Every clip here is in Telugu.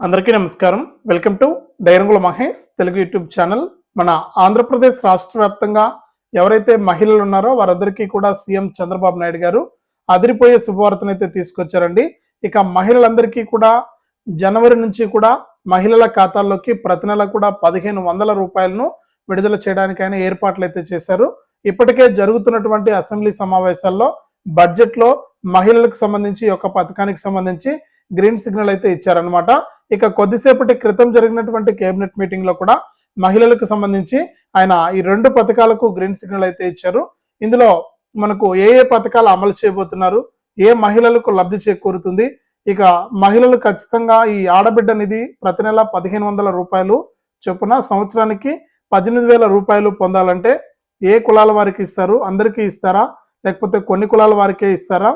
అందరికీ నమస్కారం. వెల్కమ్ టు డైరంగుల మహేష్ తెలుగు యూట్యూబ్ ఛానల్. మన ఆంధ్రప్రదేశ్ రాష్ట్ర వ్యాప్తంగా ఎవరైతే మహిళలు ఉన్నారో వారందరికీ కూడా సీఎం చంద్రబాబు నాయుడు గారు అదిరిపోయే శుభవార్తను అయితే తీసుకొచ్చారండి. ఇక మహిళలందరికీ కూడా జనవరి నుంచి కూడా మహిళల ఖాతాల్లోకి ప్రతి నెల కూడా పదిహేను వందల రూపాయలను విడుదల చేయడానికి ఆయన ఏర్పాట్లు అయితే చేశారు. ఇప్పటికే జరుగుతున్నటువంటి అసెంబ్లీ సమావేశాల్లో బడ్జెట్లో మహిళలకు సంబంధించి ఒక యొక్క పథకానికి సంబంధించి గ్రీన్ సిగ్నల్ అయితే ఇచ్చారనమాట ఇక కొద్దిసేపటి క్రితం జరిగినటువంటి కేబినెట్ మీటింగ్లో కూడా మహిళలకు సంబంధించి ఆయన ఈ రెండు పథకాలకు గ్రీన్ సిగ్నల్ అయితే ఇచ్చారు. ఇందులో మనకు ఏ ఏ పథకాలు అమలు చేయబోతున్నారు ఏ మహిళలకు లబ్ధి చేకూరుతుంది ఇక మహిళలు ఖచ్చితంగా ఈ ఆడబిడ్డ నిధి ప్రతి నెల పదిహేను వందల రూపాయలు చొప్పున సంవత్సరానికి పద్దెనిమిది వేల రూపాయలు పొందాలంటే ఏ కులాల వారికి ఇస్తారు అందరికీ ఇస్తారా లేకపోతే కొన్ని కులాల వారికే ఇస్తారా?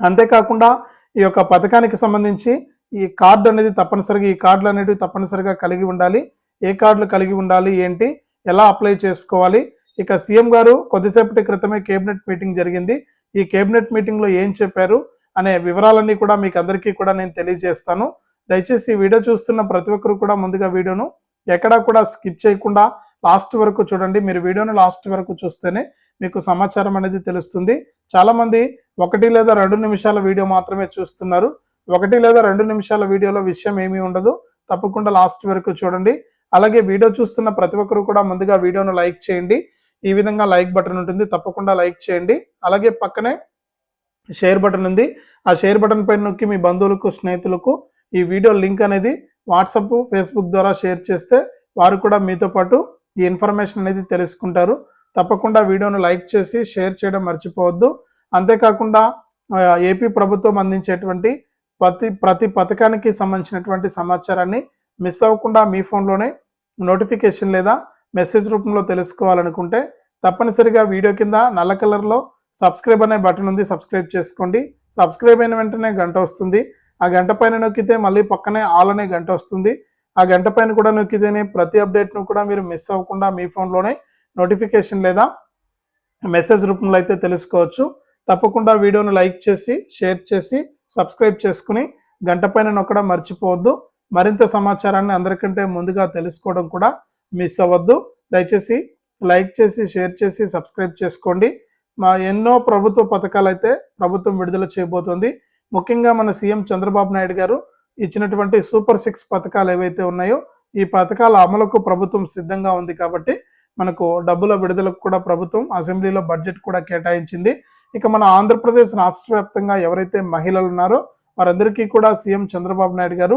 అంతేకాకుండా ఈ యొక్క పథకానికి సంబంధించి ఈ కార్డు అనేది తప్పనిసరిగా ఈ కార్డులు అనేటివి తప్పనిసరిగా కలిగి ఉండాలి. ఏ కార్డులు కలిగి ఉండాలి ఏంటి ఎలా అప్లై చేసుకోవాలి? ఇక సీఎం గారు కొద్దిసేపటి క్రితమే కేబినెట్ మీటింగ్ జరిగింది. ఈ కేబినెట్ మీటింగ్లో ఏం చెప్పారు అనే వివరాలన్నీ కూడా మీకు అందరికీ కూడా నేను తెలియజేస్తాను. దయచేసి ఈ వీడియో చూస్తున్న ప్రతి ఒక్కరు కూడా ముందుగా వీడియోను ఎక్కడా కూడా స్కిప్ చేయకుండా లాస్ట్ వరకు చూడండి. మీరు వీడియోను లాస్ట్ వరకు చూస్తేనే మీకు సమాచారం అనేది తెలుస్తుంది. చాలామంది ఒకటి లేదా రెండు నిమిషాల వీడియో మాత్రమే చూస్తున్నారు. ఒకటి లేదా రెండు నిమిషాల వీడియోలో విషయం ఏమీ ఉండదు. తప్పకుండా లాస్ట్ వరకు చూడండి. అలాగే వీడియో చూస్తున్న ప్రతి ఒక్కరు కూడా ముందుగా వీడియోను లైక్ చేయండి. ఈ విధంగా లైక్ బటన్ ఉంటుంది. తప్పకుండా లైక్ చేయండి. అలాగే పక్కనే షేర్ బటన్ ఉంది. ఆ షేర్ బటన్ పైన నొక్కి మీ బంధువులకు స్నేహితులకు ఈ వీడియో లింక్ అనేది వాట్సాప్ ఫేస్బుక్ ద్వారా షేర్ చేస్తే వారు కూడా మీతో పాటు ఈ ఇన్ఫర్మేషన్ అనేది తెలుసుకుంటారు. తప్పకుండా వీడియోను లైక్ చేసి షేర్ చేయడం మర్చిపోవద్దు. అంతేకాకుండా ఏపీ ప్రభుత్వం అందించేటువంటి ప్రతి ప్రతి పథకానికి సంబంధించినటువంటి సమాచారాన్ని మిస్ అవ్వకుండా మీ ఫోన్లోనే నోటిఫికేషన్ లేదా మెసేజ్ రూపంలో తెలుసుకోవాలనుకుంటే తప్పనిసరిగా వీడియో కింద నల్ల కలర్లో సబ్స్క్రైబ్ అనే బటన్ ఉంది సబ్స్క్రైబ్ చేసుకోండి. సబ్స్క్రైబ్ అయిన వెంటనే గంట వస్తుంది. ఆ గంట పైన నొక్కితే మళ్ళీ పక్కనే ఆల్ అనే గంట వస్తుంది. ఆ గంట పైన కూడా నొక్కితేనే ప్రతి అప్డేట్ను కూడా మీరు మిస్ అవ్వకుండా మీ ఫోన్లోనే నోటిఫికేషన్ లేదా మెసేజ్ రూపంలో అయితే తెలుసుకోవచ్చు. తప్పకుండా వీడియోను లైక్ చేసి షేర్ చేసి సబ్స్క్రైబ్ చేసుకుని గంట పైన నొక్కడం మర్చిపోవద్దు. మరింత సమాచారాన్ని అందరికంటే ముందుగా తెలుసుకోవడం కూడా మిస్ అవ్వద్దు. దయచేసి లైక్ చేసి షేర్ చేసి సబ్స్క్రైబ్ చేసుకోండి. మా ఎన్నో ప్రభుత్వ పథకాలు అయితే ప్రభుత్వం విడుదల చేయబోతోంది. ముఖ్యంగా మన సీఎం చంద్రబాబు నాయుడు గారు ఇచ్చినటువంటి సూపర్ సిక్స్ పథకాలు ఏవైతే ఉన్నాయో ఈ పథకాల అమలుకు ప్రభుత్వం సిద్ధంగా ఉంది కాబట్టి మనకు డబ్బుల విడుదలకు కూడా ప్రభుత్వం అసెంబ్లీలో బడ్జెట్ కూడా కేటాయించింది. ఇక మన ఆంధ్రప్రదేశ్ రాష్ట్ర వ్యాప్తంగా ఎవరైతే మహిళలు ఉన్నారో వారందరికీ కూడా సీఎం చంద్రబాబు నాయుడు గారు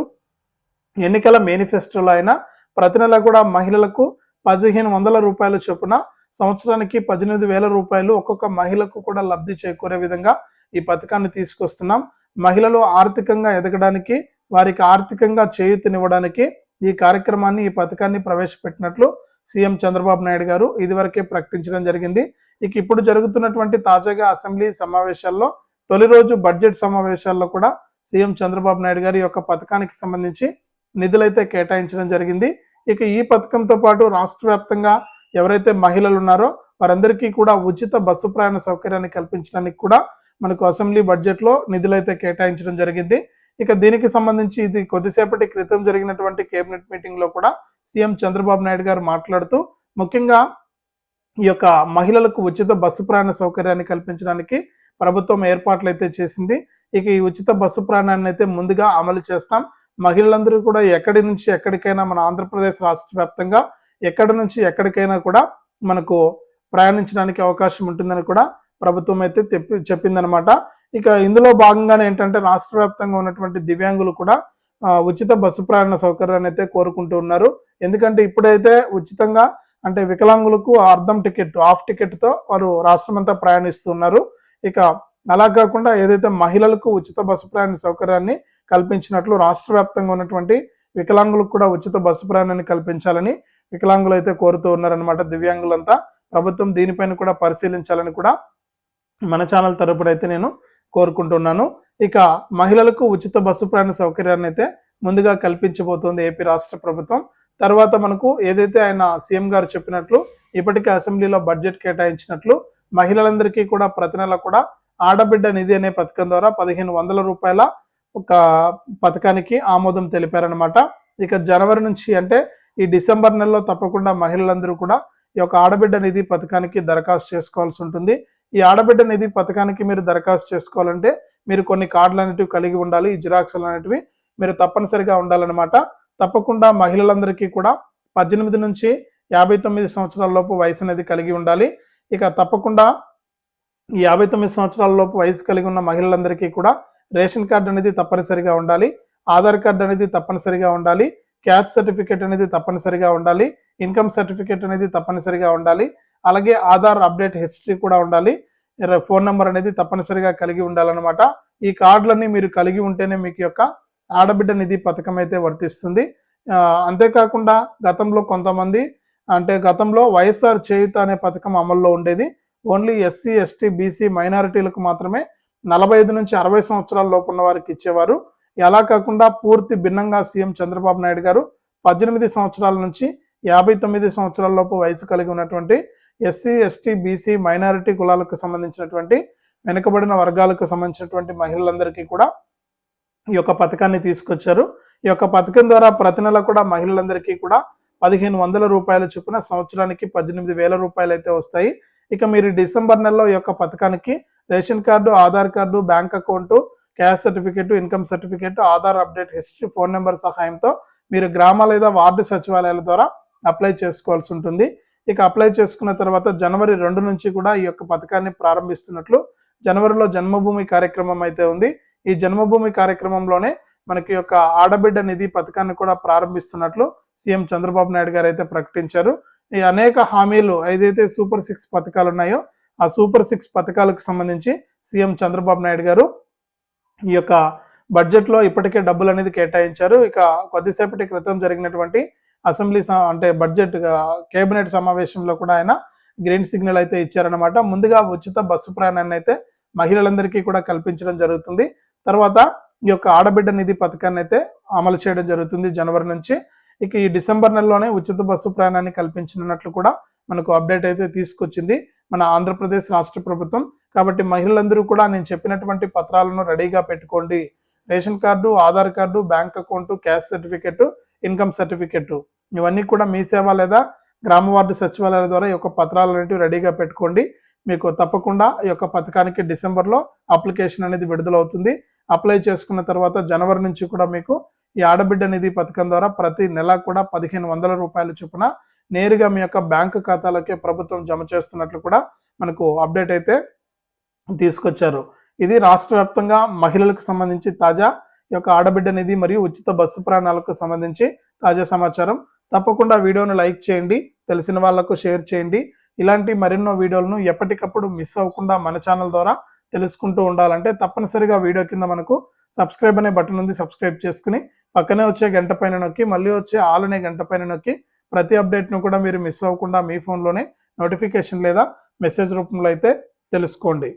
ఎన్నికల మేనిఫెస్టోలో అయినా ప్రతి నెల కూడా మహిళలకు పదిహేను వందల రూపాయల చొప్పున సంవత్సరానికి పద్దెనిమిది వేల రూపాయలు ఒక్కొక్క మహిళకు కూడా లబ్ధి చేకూరే విధంగా ఈ పథకాన్ని తీసుకొస్తున్నాం. మహిళలు ఆర్థికంగా ఎదగడానికి వారికి ఆర్థికంగా చేయూతనివ్వడానికి ఈ కార్యక్రమాన్ని ఈ పథకాన్ని ప్రవేశపెట్టినట్లు సీఎం చంద్రబాబు నాయుడు గారు ఇదివరకే ప్రకటించడం జరిగింది. ఇక ఇప్పుడు జరుగుతున్నటువంటి తాజాగా అసెంబ్లీ సమావేశాల్లో తొలి రోజు బడ్జెట్ సమావేశాల్లో కూడా సీఎం చంద్రబాబు నాయుడు గారి యొక్క పథకానికి సంబంధించి నిధులైతే కేటాయించడం జరిగింది. ఇక ఈ పథకంతో పాటు రాష్ట్ర వ్యాప్తంగా ఎవరైతే మహిళలు ఉన్నారో వారందరికీ కూడా ఉచిత బస్సు ప్రయాణ సౌకర్యాన్ని కల్పించడానికి కూడా మనకు అసెంబ్లీ బడ్జెట్లో నిధులైతే కేటాయించడం జరిగింది. ఇక దీనికి సంబంధించి ఇది కొద్దిసేపటి క్రితం జరిగినటువంటి కేబినెట్ మీటింగ్లో కూడా సీఎం చంద్రబాబు నాయుడు గారు మాట్లాడుతూ ముఖ్యంగా ఈ యొక్క మహిళలకు ఉచిత బస్సు ప్రయాణ సౌకర్యాన్ని కల్పించడానికి ప్రభుత్వం ఏర్పాట్లు అయితే చేసింది. ఇక ఈ ఉచిత బస్సు ప్రయాణాన్ని అయితే ముందుగా అమలు చేస్తాం. మహిళలందరూ కూడా ఎక్కడి నుంచి ఎక్కడికైనా మన ఆంధ్రప్రదేశ్ రాష్ట్ర వ్యాప్తంగా ఎక్కడి నుంచి ఎక్కడికైనా కూడా మనకు ప్రయాణించడానికి అవకాశం ఉంటుందని కూడా ప్రభుత్వం అయితే చెప్పి చెప్పిందనమాట ఇక ఇందులో భాగంగానే ఏంటంటే రాష్ట్ర వ్యాప్తంగా ఉన్నటువంటి దివ్యాంగులు కూడా ఉచిత బస్సు ప్రయాణ సౌకర్యాన్ని అయితే కోరుకుంటూ ఉన్నారు. ఎందుకంటే ఇప్పుడైతే ఉచితంగా అంటే వికలాంగులకు అర్ధం టికెట్ హాఫ్ టికెట్తో వారు రాష్ట్రమంతా ప్రయాణిస్తున్నారు. ఇక అలా కాకుండా ఏదైతే మహిళలకు ఉచిత బస్సు ప్రయాణ సౌకర్యాన్ని కల్పించినట్లు రాష్ట్ర వ్యాప్తంగా ఉన్నటువంటి వికలాంగులకు కూడా ఉచిత బస్సు ప్రయాణాన్ని కల్పించాలని వికలాంగులు అయితే కోరుతూ ఉన్నారనమాట దివ్యాంగులంతా. ప్రభుత్వం దీనిపైన కూడా పరిశీలించాలని కూడా మన ఛానల్ తరపున అయితే నేను కోరుకుంటున్నాను. ఇక మహిళలకు ఉచిత బస్సు ప్రయాణ సౌకర్యాన్ని అయితే ముందుగా కల్పించబోతోంది ఏపీ రాష్ట్ర ప్రభుత్వం. తర్వాత మనకు ఏదైతే ఆయన సీఎం గారు చెప్పినట్లు ఇప్పటికే అసెంబ్లీలో బడ్జెట్ కేటాయించినట్లు మహిళలందరికీ కూడా ప్రతి నెల కూడా ఆడబిడ్డ నిధి అనే పథకం ద్వారా పదిహేను వందల రూపాయల ఒక పథకానికి ఆమోదం తెలిపారనమాట ఇక జనవరి నుంచి అంటే ఈ డిసెంబర్ నెలలో తప్పకుండా మహిళలందరూ కూడా ఈ యొక్క ఆడబిడ్డ నిధి పథకానికి దరఖాస్తు చేసుకోవాల్సి ఉంటుంది. ఈ ఆడబిడ్డ నిధి పథకానికి మీరు దరఖాస్తు చేసుకోవాలంటే మీరు కొన్ని కార్డులు అనేటివి కలిగి ఉండాలి ఈ జిరాక్స్లు అనేటివి మీరు తప్పనిసరిగా ఉండాలన్నమాట. తప్పకుండా మహిళలందరికీ కూడా పద్దెనిమిది నుంచి యాభై తొమ్మిది సంవత్సరాల లోపు వయసు అనేది కలిగి ఉండాలి. ఇక తప్పకుండా ఈ యాభై తొమ్మిది సంవత్సరాల లోపు వయసు కలిగి ఉన్న మహిళలందరికీ కూడా రేషన్ కార్డు అనేది తప్పనిసరిగా ఉండాలి. ఆధార్ కార్డు అనేది తప్పనిసరిగా ఉండాలి. క్యాస్ట్ సర్టిఫికేట్ అనేది తప్పనిసరిగా ఉండాలి. ఇన్కమ్ సర్టిఫికేట్ అనేది తప్పనిసరిగా ఉండాలి. అలాగే ఆధార్ అప్డేట్ హిస్టరీ కూడా ఉండాలి. ఫోన్ నెంబర్ అనేది తప్పనిసరిగా కలిగి ఉండాలన్నమాట. ఈ కార్డులన్నీ మీరు కలిగి ఉంటేనే మీకు యొక్క ఆడబిడ్డ నిధి పథకం అయితే వర్తిస్తుంది. అంతేకాకుండా గతంలో కొంతమంది అంటే గతంలో వైఎస్ఆర్ చేయుత అనే పథకం అమల్లో ఉండేది. ఓన్లీ ఎస్సీ ఎస్టీ బీసీ మైనారిటీలకు మాత్రమే నలభై ఐదు నుంచి అరవై సంవత్సరాల లోపు ఉన్న వారికి ఇచ్చేవారు. ఎలా కాకుండా పూర్తి భిన్నంగా సీఎం చంద్రబాబు నాయుడు గారు పద్దెనిమిది సంవత్సరాల నుంచి యాభై తొమ్మిది సంవత్సరాల లోపు వయసు కలిగి ఉన్నటువంటి ఎస్సీ ఎస్టీ బీసీ మైనారిటీ కులాలకు సంబంధించినటువంటి వెనుకబడిన వర్గాలకు సంబంధించినటువంటి మహిళలందరికీ కూడా ఈ యొక్క పథకాన్ని తీసుకొచ్చారు. ఈ యొక్క పథకం ద్వారా ప్రతి నెల కూడా మహిళలందరికీ కూడా పదిహేను వందల రూపాయల చొప్పున సంవత్సరానికి పద్దెనిమిది వేల రూపాయలు అయితే వస్తాయి. ఇక మీరు డిసెంబర్ నెలలో ఈ యొక్క పథకానికి ration card Aadhaar card bank account caste certificate income certificate Aadhaar update history phone number సహాయంతో మీరు గ్రామ లేదా వార్డు సచివాలయాల ద్వారా అప్లై చేసుకోవాల్సి ఉంటుంది. ఇక అప్లై చేసుకున్న తర్వాత జనవరి రెండు నుంచి కూడా ఈ యొక్క పథకాన్ని ప్రారంభిస్తున్నట్లు జనవరిలో జన్మభూమి కార్యక్రమం అయితే ఉంది. ఈ జన్మభూమి కార్యక్రమంలోనే మనకి యొక్క ఆడబిడ్డ నిధి పథకాన్ని కూడా ప్రారంభిస్తున్నట్లు సీఎం చంద్రబాబు నాయుడు గారు అయితే ప్రకటించారు. ఈ అనేక హామీలు ఏదైతే సూపర్ సిక్స్ పథకాలు ఉన్నాయో ఆ సూపర్ సిక్స్ పథకాలకు సంబంధించి సీఎం చంద్రబాబు నాయుడు గారు ఈ యొక్క బడ్జెట్లో ఇప్పటికే డబ్బులు అనేది కేటాయించారు. ఇక కొద్దిసేపటి క్రితం జరిగినటువంటి అసెంబ్లీ అంటే బడ్జెట్ కేబినెట్ సమావేశంలో కూడా ఆయన గ్రీన్ సిగ్నల్ అయితే ఇచ్చారనమాట ముందుగా ఉచిత బస్సు ప్రయాణాన్ని అయితే మహిళలందరికీ కూడా కల్పించడం జరుగుతుంది. తర్వాత ఈ యొక్క ఆడబిడ్డ నిధి పథకాన్ని అయితే అమలు చేయడం జరుగుతుంది జనవరి నుంచి. ఇక ఈ డిసెంబర్ నెలలోనే ఉచిత బస్సు ప్రయాణాన్ని కల్పించనున్నట్లు కూడా మనకు అప్డేట్ అయితే తీసుకొచ్చింది మన ఆంధ్రప్రదేశ్ రాష్ట్ర ప్రభుత్వం. కాబట్టి మహిళలందరూ కూడా నేను చెప్పినటువంటి పత్రాలను రెడీగా పెట్టుకోండి. Ration card Aadhaar card bank account caste certificate income certificate ఇవన్నీ కూడా మీ సేవ లేదా గ్రామ వార్డు సచివాలయాల ద్వారా ఈ యొక్క పత్రాలు అనేటివి రెడీగా పెట్టుకోండి. మీకు తప్పకుండా ఈ యొక్క పథకానికి డిసెంబర్లో అప్లికేషన్ అనేది విడుదలవుతుంది. అప్లై చేసుకున్న తర్వాత జనవరి నుంచి కూడా మీకు ఈ ఆడబిడ్డ నిధి పథకం ద్వారా ప్రతి నెల కూడా పదిహేను వందల రూపాయల చొప్పున నేరుగా మీ యొక్క బ్యాంకు ఖాతాలకే ప్రభుత్వం జమ చేస్తున్నట్లు కూడా మనకు అప్డేట్ అయితే తీసుకొచ్చారు. ఇది రాష్ట్ర వ్యాప్తంగా మహిళలకు సంబంధించి తాజా ఈ యొక్క ఆడబిడ్డ నిధి మరియు ఉచిత బస్సు ప్రయాణాలకు సంబంధించి తాజా సమాచారం. తప్పకుండా వీడియోను లైక్ చేయండి తెలిసిన వాళ్ళకు షేర్ చేయండి. ఇలాంటి మరెన్నో వీడియోలను ఎప్పటికప్పుడు మిస్ అవ్వకుండా మన ఛానల్ ద్వారా తెలుసుకుంటూ ఉండాలంటే తప్పనిసరిగా వీడియో కింద మనకు సబ్స్క్రైబ్ అనే బటన్ ఉంది సబ్స్క్రైబ్ చేసుకుని పక్కనే వచ్చే గంట పైన నొక్కి మళ్ళీ వచ్చే ఆల్ అనే గంట పైన నొక్కి ప్రతి అప్డేట్ను కూడా మీరు మిస్ అవ్వకుండా మీ ఫోన్లోనే నోటిఫికేషన్ లేదా మెసేజ్ రూపంలో అయితే తెలుసుకోండి.